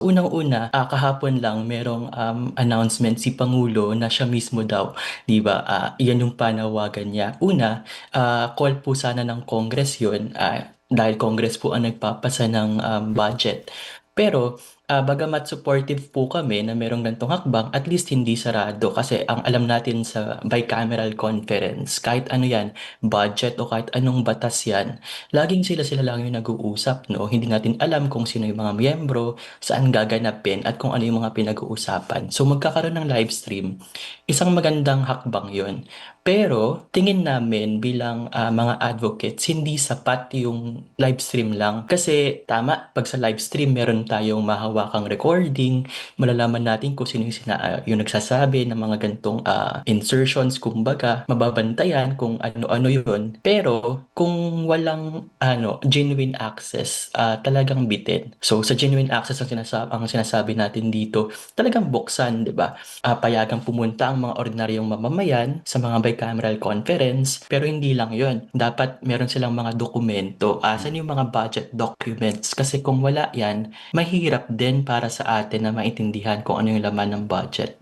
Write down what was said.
Unang-una, ah, kahapon lang merong, um, announcement si pangulo na siya mismo daw, 'di ba, ah, iyan yung panawagan niya. Una, ah, call po sana ng Congress yun, ah, dahil Congress po ang nagpapasa ng, um, budget. Pero, ah, bagamat supportive po kami na merong ganitong hakbang, at least hindi sarado kasi ang alam natin sa bicameral conference, kahit ano yan, budget o kahit anong batas yan, laging sila-sila lang yung nag-uusap 'no. Hindi natin alam kung sino yung mga miyembro, saan gaganapin at kung ano yung mga pinag-uusapan. So, magkakaroon ng live stream, isang magandang hakbang yun. Pero tingin namin bilang, ah, mga advocates, hindi sapat yung live stream lang. Kasi tama 'pag sa live stream meron tayong mahawakang recording, malalaman natin kung sino yung sina ah, yung nagsasabi ng mga ganitong, ah, insertions kumbaga, mababantayan kung ano-ano yun. Pero kung walang ano, genuine access, ah, talagang bitin. So, sa genuine access ang sinasa ang sinasabi natin dito, talagang buksan, 'di ba? Ah, payagang pumunta ang mga ordinaryong mamamayan sa mga bicameral conference, pero hindi lang yun, dapat meron silang mga dokumento. Asan yung mga budget documents? Kasi kung wala yan, mahirap din para sa atin na maintindihan kung ano yung laman ng budget.